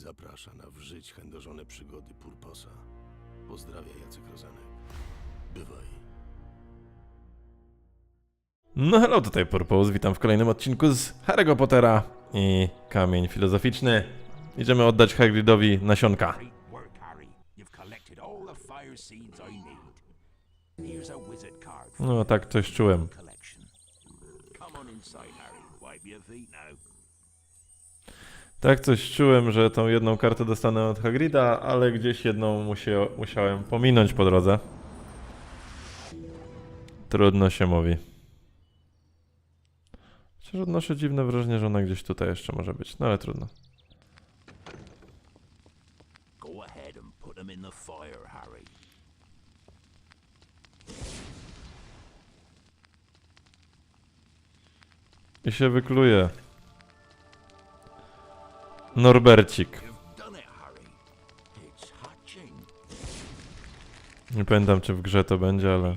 zaprasza na w żyć chędożone przygody Purposa. Pozdrawia Jacek Rozanek. Bywaj. No hello, tutaj Purpose, witam w kolejnym odcinku z Harry'ego Pottera i Kamień Filozoficzny. Idziemy oddać Hagridowi nasionka. Great work, Harry. You've collected all the fire seeds I need. Here's a wizard card for No tak coś czułem. your collection. Come on inside, Harry. Wipe your feet now. Tak coś czułem, że tą jedną kartę dostanę od Hagrida, ale gdzieś jedną musiałem pominąć po drodze. Trudno się mówi. Chociaż odnoszę dziwne wrażenie, że ona gdzieś tutaj jeszcze może być, no ale trudno. I się wykluje. Norbercik. Nie pamiętam, czy w grze to będzie, ale...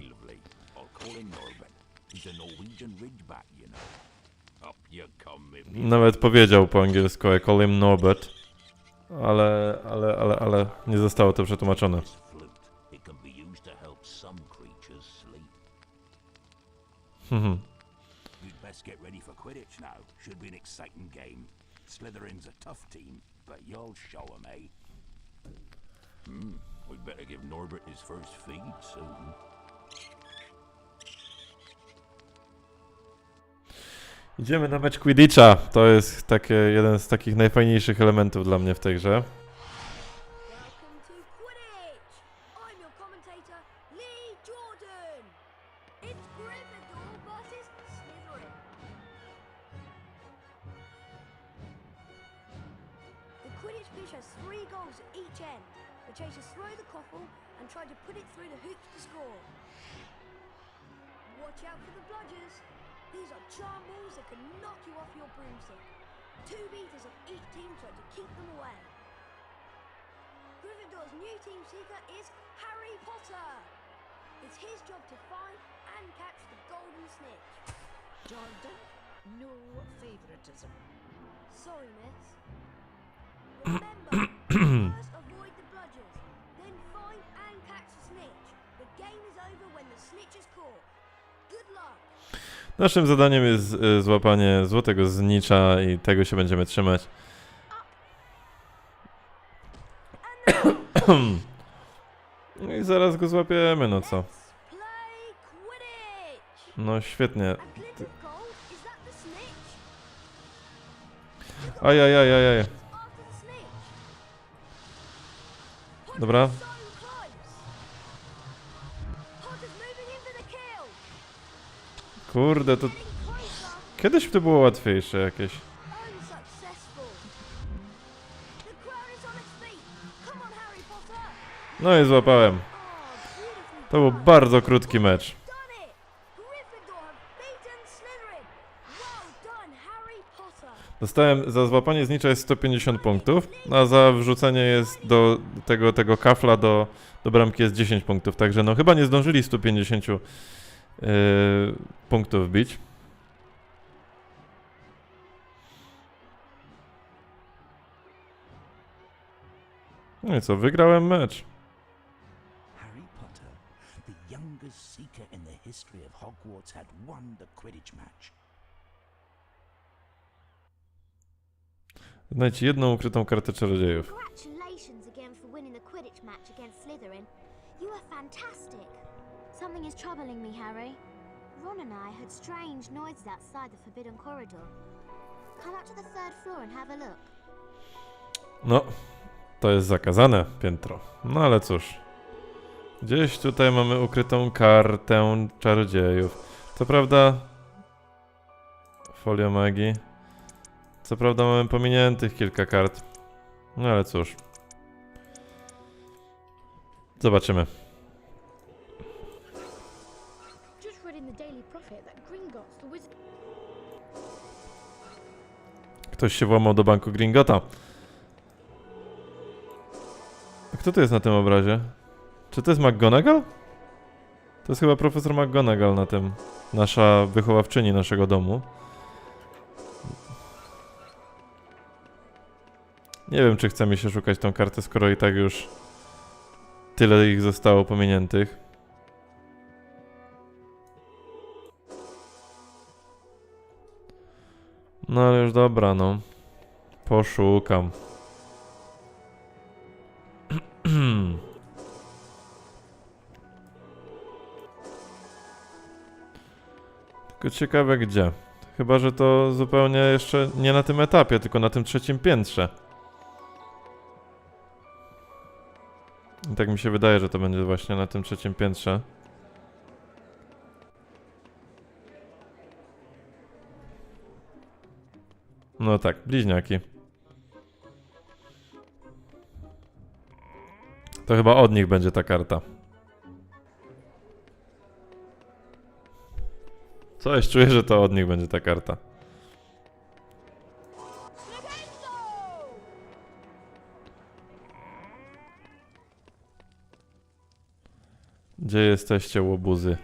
Nawet powiedział po angielsku, I call him Norbert. Ale, ale, ale, ale nie zostało to przetłumaczone. this Slytherin's a tough team, but you'll show eh? Hmm, we'd better give Norbert his first feed soon. Idziemy na mecz Quidditcha. To jest takie, jeden z takich najfajniejszych elementów dla mnie w tej grze. It's his job to find and catch the golden snitch. Jordan, no favoritism. Sorry, miss. Remember, first avoid the bludgers, then find and catch the snitch. The game is over when the snitch is caught. Good luck. Naszym zadaniem jest y, złapanie złotego znicza i tego się będziemy trzymać. No i zaraz go złapiemy, no co. Let's play Quidditch. No świetnie. A glint of gold, is that the snitch? Ajajajajaj. Dobra. Kurde, to kiedyś to było łatwiejsze jakieś. No i złapałem. To był bardzo krótki mecz. Done it. Gryffindor have beaten Slytherin. Well done, Harry Potter. Dostałem za złapanie znicza jest 150 punktów, a za wrzucenie jest do tego, tego kafla do, do bramki jest 10 punktów. Także no chyba nie zdążyli 150 yy, punktów bić. No i co, wygrałem mecz. Harry Potter, the youngest seeker in the history of Hogwarts, had won the Quidditch match. Znajdź jedną ukrytą kartę czarodziejów. Congratulations again for winning the Quidditch match against Slytherin. You are fantastic. Something is troubling me, Harry. Ron and I heard strange noises outside the Forbidden Corridor. Come up to the third floor and have a look. No, to jest zakazane piętro. No ale cóż. Gdzieś tutaj mamy ukrytą kartę czarodziejów. Co prawda... Folio magii. Co prawda mamy pominiętych kilka kart. No ale cóż. Zobaczymy. Ktoś się włamał do banku Gringota. A Kto to jest na tym obrazie? Czy to jest McGonagall? To jest chyba profesor McGonagall na tym. Nasza wychowawczyni naszego domu. Nie wiem, czy chce mi się szukać tą kartę, skoro i tak już tyle ich zostało pominiętych. No ale już dobra, no. Poszukam. Tylko ciekawe gdzie. Chyba, że to zupełnie jeszcze nie na tym etapie, tylko na tym trzecim piętrze. I tak mi się wydaje, że to będzie właśnie na tym trzecim piętrze. No tak, bliźniaki. To chyba od nich będzie ta karta. Coś czuję, że to od nich będzie ta karta. Gdzie jesteście, łobuzy?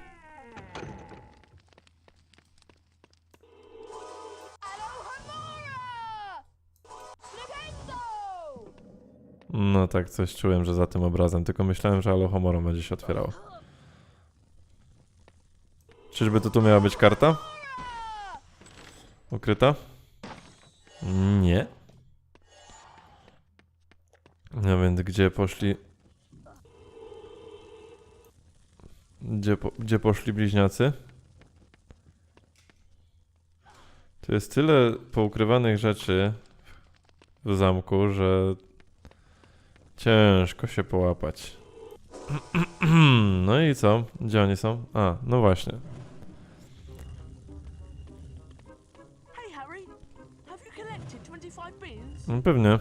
No tak, coś czułem, że za tym obrazem, tylko myślałem, że Alohomora będzie się otwierało. Czyżby to tu miała być karta? Ukryta? Nie. No więc gdzie poszli... Gdzie, po, gdzie poszli bliźniacy? Tu jest tyle poukrywanych rzeczy w zamku, że ciężko się połapać. No i co? Gdzie oni są? A, no właśnie. Hey Harry, have you collected 25 beans? No pewnie.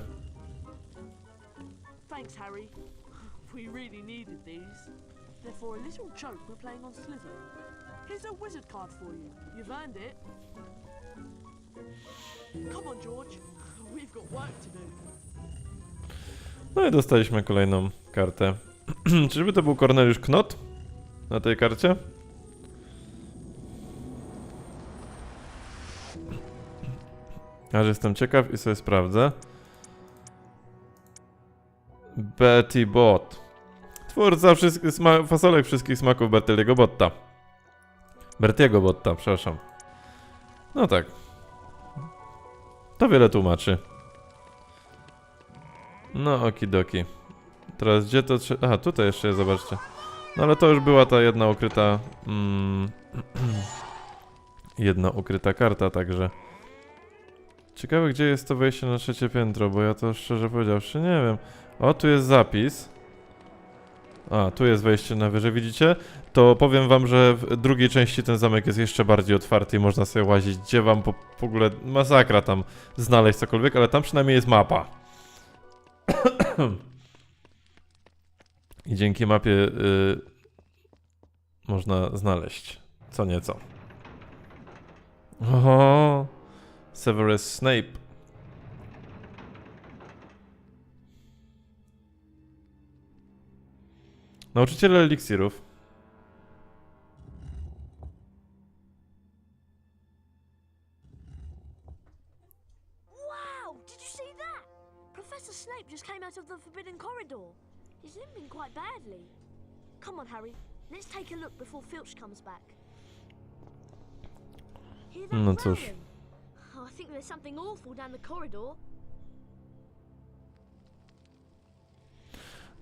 For a little joke we're playing on Slither. Here's a wizard card for you. You've earned it. Come on, George. We've got work to do. No i dostaliśmy kolejną kartę. Czyżby to był Corneliusz Knot na tej karcie? Aż jestem ciekaw i sobie sprawdzę. Betty Bot. Twórca wszystkich sma- fasolek wszystkich smaków Berteliego Botta. Bertiego Botta, przepraszam. No tak. To wiele tłumaczy. No okidoki. Teraz gdzie to trzeba... Aha, tutaj jeszcze jest, zobaczcie. No ale to już była ta jedna ukryta... Mm, jedna ukryta karta, także... Ciekawe, gdzie jest to wejście na trzecie piętro, bo ja to szczerze powiedziawszy nie wiem. O, tu jest zapis. A, tu jest wejście na wyżej, widzicie? To powiem wam, że w drugiej części ten zamek jest jeszcze bardziej otwarty i można sobie łazić, gdzie wam po, w ogóle masakra tam znaleźć cokolwiek, ale tam przynajmniej jest mapa. I dzięki mapie y, można znaleźć co nieco. Oho, Severus Snape. Nauczyciel eliksirów. Wow! Did you see that? Professor Snape just came out of the Forbidden Corridor. He's limping quite badly. Come on, Harry. Let's take a look before Filch comes back. Hear that No cóż. growling? Oh, I think there's something awful down the corridor.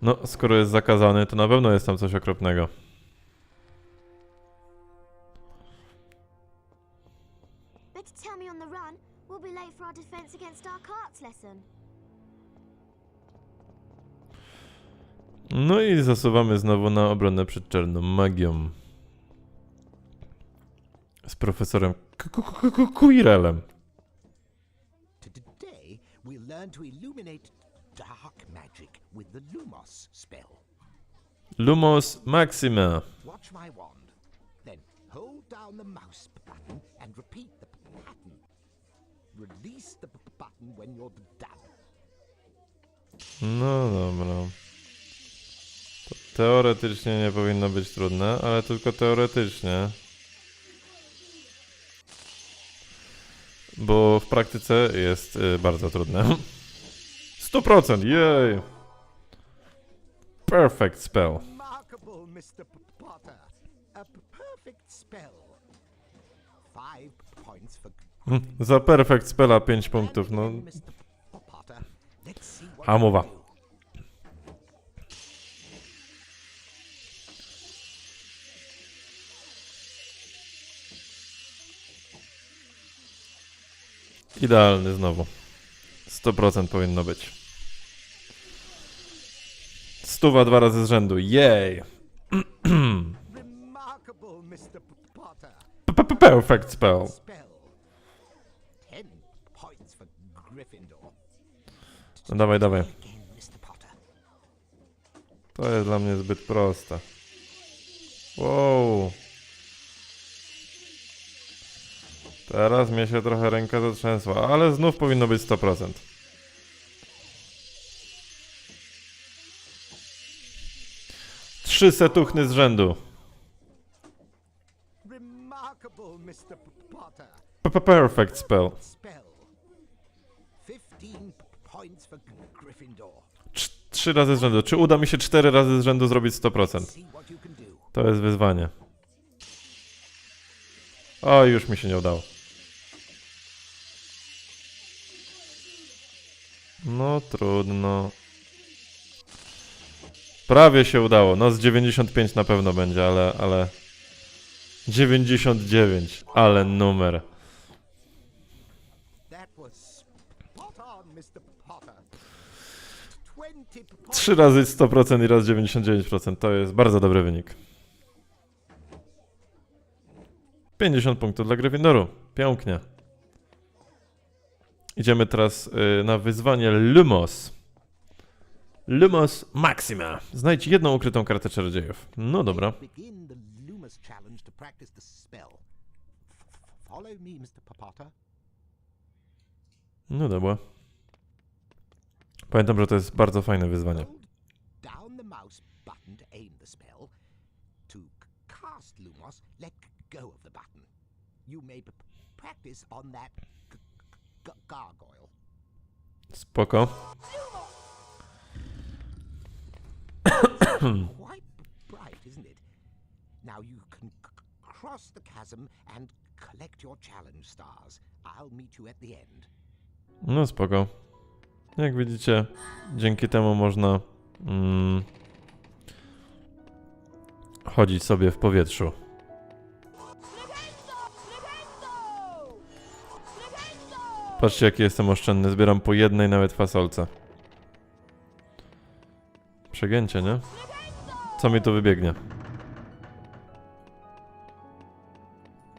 No, skoro jest zakazany, to na pewno jest tam coś okropnego. Better tell me on the run. We'll be late for our defense against Dark Arts lesson. No i zasuwamy znowu na obronę przed czarną magią. Z profesorem K- K- K- K- Quirrellem. Today, we'll learn to illuminate dark magic with the Lumos spell. Lumos Maxima. Watch my wand. Then hold down the mouse button and repeat the pattern. Release the button when you're done. No dobra. To teoretycznie nie powinno być trudne, ale tylko teoretycznie. Bo w praktyce jest y, bardzo trudne. 100%, jej! Perfect spell. Remarkable, Mr. Potter. A perfect spell. Five points for Mm, Za perfect spella 5 punktów, no. Hamowa. Idealny znowu. 100% powinno być. Stuwa dwa razy z rzędu, jej! P-. P- Perfect spell. No dawaj, dawaj. To jest dla mnie zbyt proste. Wow. Teraz mnie się trochę ręka zatrzęsła, ale znów powinno być 100%. Trzy setuchny z rzędu. P- Perfect spell. Spell. Fifteen p- points for G- Gryffindor. Trz- Trzy razy z rzędu. Czy uda mi się cztery razy z rzędu zrobić 100%? See what you can do. To jest wyzwanie. O, już mi się nie udało. No trudno. Prawie się udało. No z 95 na pewno będzie, ale, ale... 99. Ale numer. Trzy razy 100% i raz 99%. To jest bardzo dobry wynik. 50 punktów dla Gryffindoru. Pięknie. Idziemy teraz y, na wyzwanie Lumos. Lumos Maxima. Znajdź jedną ukrytą kartę czarodziejów. No dobra. No dobra. Pamiętam, że to jest bardzo fajne wyzwanie. Lumos, let go of the button. You may practice on that. Spoko. Quite bright, isn't it? Now you can cross the chasm and collect your challenge stars. I'll meet you at the end. No spoko. Jak widzicie, dzięki temu można mm, chodzić sobie w powietrzu. Patrzcie jaki jestem oszczędny, zbieram po jednej nawet fasolce. Przegięcie, nie? Co mi tu wybiegnie?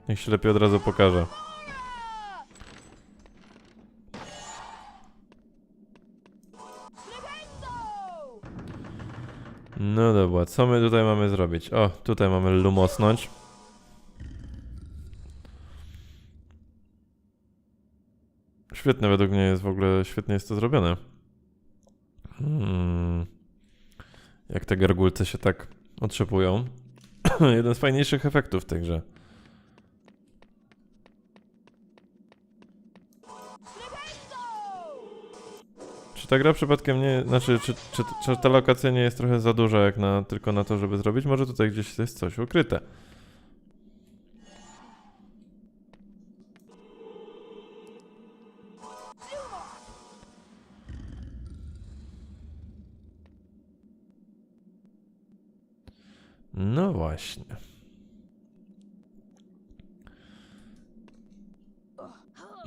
Niech się lepiej od razu pokaże. No dobra, co my tutaj mamy zrobić? O, tutaj mamy lumosnąć. Świetne według mnie jest w ogóle, świetnie jest to zrobione. Hmm. Jak te gargulce się tak otrzepują. Jeden z fajniejszych efektów w tej grze. Czy ta gra przypadkiem nie, znaczy, czy, czy, czy ta lokacja nie jest trochę za duża jak na, tylko na to, żeby zrobić? Może tutaj gdzieś jest coś ukryte. Właśnie.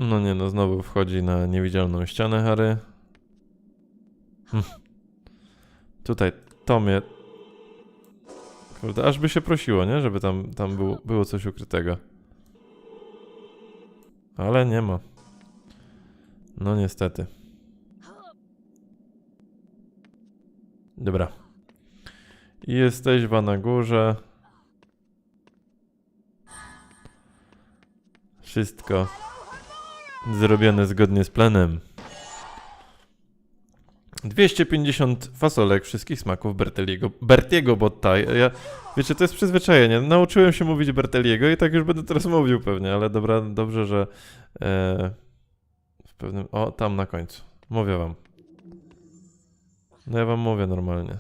No nie no, znowu wchodzi na niewidzialną ścianę Harry. Hm. Tutaj to. Kurde, aż by się prosiło, nie? Żeby tam, tam było, było coś ukrytego. Ale nie ma. No niestety. Dobra. Jesteś na górze. Wszystko zrobione zgodnie z planem. 250 fasolek wszystkich smaków Berteliego. Bertiego Botta. Ja, wiecie, to jest przyzwyczajenie. Nauczyłem się mówić Berteliego i tak już będę teraz mówił pewnie, ale dobra, dobrze, że e, w pewnym... O, tam na końcu. Mówię wam. No ja wam mówię normalnie.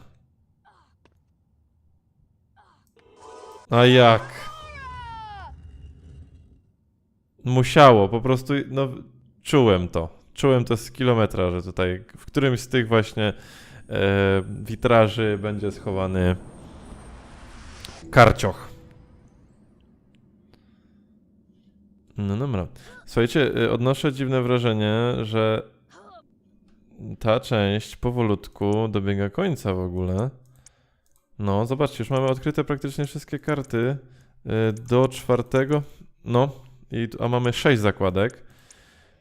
A jak? Musiało, po prostu, no, czułem to. Czułem to z kilometra, że tutaj w którymś z tych właśnie e, witraży będzie schowany karcioch. No dobra. Słuchajcie, y, odnoszę dziwne wrażenie, że ta część powolutku dobiega końca w ogóle. No, zobaczcie, już mamy odkryte praktycznie wszystkie karty y, do czwartego. No, i, a mamy sześć zakładek.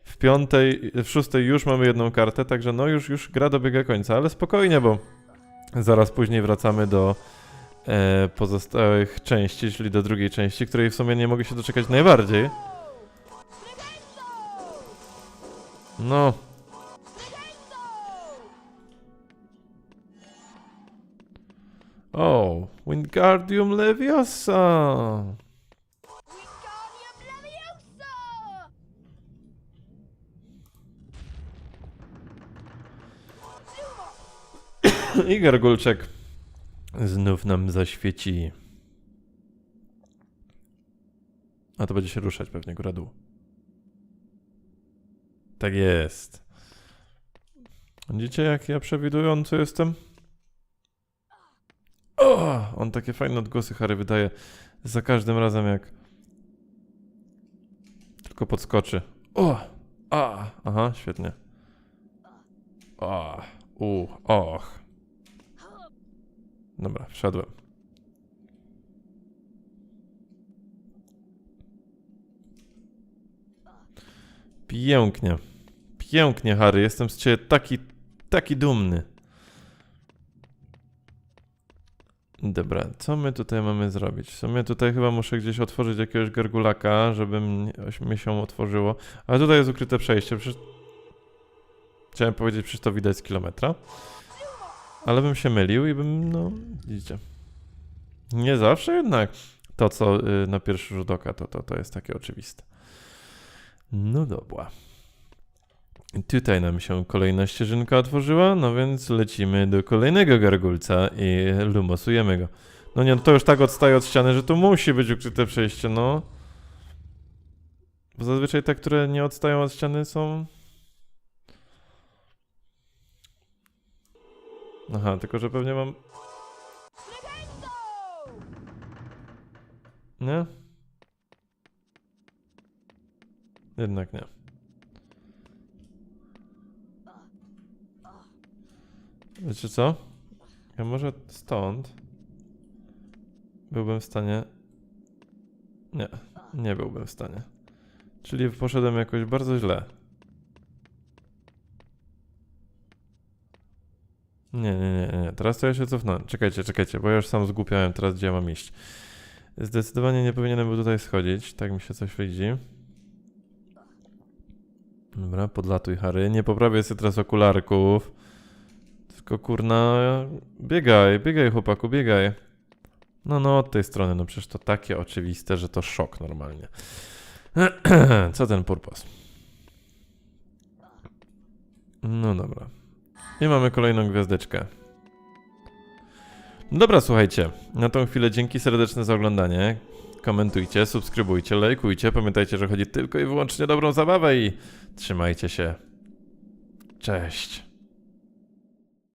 W piątej, w szóstej już mamy jedną kartę, także no już, już gra dobiega końca, ale spokojnie, bo zaraz później wracamy do e, pozostałych części, czyli do drugiej części, której w sumie nie mogę się doczekać najbardziej. No. O, Wingardium Leviosa! I gargulczek znów nam zaświeci. A to będzie się ruszać pewnie góra dół. Tak jest. Widzicie, jak ja przewidujący jestem? O! On takie fajne odgłosy Harry wydaje za każdym razem, jak tylko podskoczy. O! A! Aha, świetnie. O! U! Och! Dobra, wszedłem. Pięknie. Pięknie, Harry. Jestem z ciebie taki, taki dumny. Dobra, co my tutaj mamy zrobić? W sumie tutaj chyba muszę gdzieś otworzyć jakiegoś gargulaka, żeby mi się otworzyło. Ale tutaj jest ukryte przejście. Przecież... Chciałem powiedzieć, przecież to widać z kilometra. Ale bym się mylił i bym, no, widzicie. Nie zawsze jednak to, co y, na pierwszy rzut oka, to, to, to jest takie oczywiste. No dobra. Tutaj nam się kolejna ścieżynka otworzyła, no więc lecimy do kolejnego gargulca i lumosujemy go. No nie, no to już tak odstaje od ściany, że tu musi być ukryte przejście, no. Bo zazwyczaj te, które nie odstają od ściany są... Aha, tylko że pewnie mam... Nie? Jednak nie. Wiecie co? Ja może stąd byłbym w stanie. Nie, nie byłbym w stanie. Czyli poszedłem jakoś bardzo źle. Nie, nie, nie, nie. Teraz to ja się cofnąłem. Czekajcie, czekajcie, bo ja już sam zgłupiałem teraz, gdzie ja mam iść. Zdecydowanie nie powinienem był tutaj schodzić. Tak mi się coś widzi. Dobra, podlatuj Harry. Nie poprawię sobie teraz okularków. Tylko kurna, biegaj, biegaj chłopaku, biegaj. No, no, od tej strony, no przecież to takie oczywiste, że to szok normalnie. Co ten purpos? No dobra. I mamy kolejną gwiazdeczkę. Dobra, słuchajcie. Na tą chwilę dzięki serdeczne za oglądanie. Komentujcie, subskrybujcie, lajkujcie. Pamiętajcie, że chodzi tylko i wyłącznie o dobrą zabawę i trzymajcie się. Cześć.